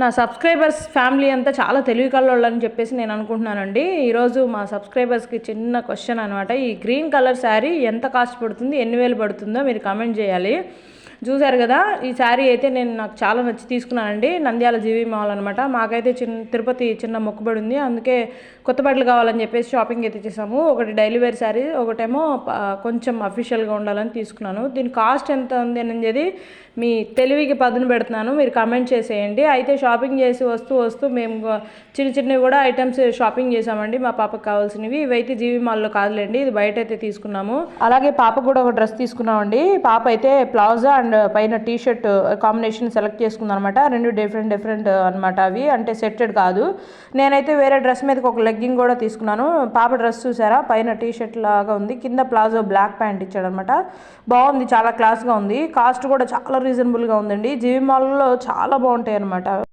నా subscribers family అంతా చాలా తెలివి కల్లోళ్ళని చెప్పేసి నేను అనుకుంటున్నానండి. ఈరోజు మా సబ్స్క్రైబర్స్కి చిన్న క్వశ్చన్ అనమాట ఈ గ్రీన్ కలర్ శారీ ఎంత కాస్ట్ పడుతుంది? ఎన్ని వేలు పడుతుందో మీరు కామెంట్ చేయాలి. చూసారు కదా ఈ శారీ అయితే నేను నాకు చాలా నచ్చి తీసుకున్నానండి. నంద్యాల జీవి మాల్ అనమాట మాకైతే చిన్న తిరుపతి చిన్న మొక్కుబడి ఉంది అందుకే కొత్త బట్టలు కావాలని చెప్పేసి షాపింగ్ అయితే చేసాము ఒకటి డైలీ వేర్ శారీ ఒకటేమో కొంచెం అఫీషియల్గా ఉండాలని తీసుకున్నాను. దీని కాస్ట్ ఎంత ఉంది అనేది మీ తెలివికి పదును పెడుతున్నాను. మీరు కమెంట్ చేసేయండి. అయితే షాపింగ్ చేసి వస్తూ వస్తూ మేము చిన్న చిన్నవి కూడా ఐటమ్స్ షాపింగ్ చేసామండి మా పాపకు కావాల్సినవి. ఇవైతే జీవి మాల్లో కాదులేండి. ఇది బయట అయితే తీసుకున్నాము. అలాగే పాప కూడా ఒక డ్రెస్ తీసుకున్నామండి. పాప అయితే ప్లాజా అండ్ పైన టీ షర్ట్ కాంబినేషన్ సెలెక్ట్ చేసుకుందనమాట రెండు డిఫరెంట్ డిఫరెంట్ అనమాట అవి. అంటే సెట్టెడ్ కాదు. నేనైతే వేరే డ్రెస్ మీదకి ఒక లెగ్గింగ్ కూడా తీసుకున్నాను. పాప డ్రెస్ చూసారా? పైన టీ షర్ట్ లాగా ఉంది. కింద ప్లాజో బ్లాక్ ప్యాంట్ ఇచ్చాడనమాట బాగుంది చాలా క్లాస్గా ఉంది. కాస్ట్ కూడా చాలా రీజనబుల్గా ఉందండి. జీవి మాల్లో చాలా బాగుంటాయి అనమాట.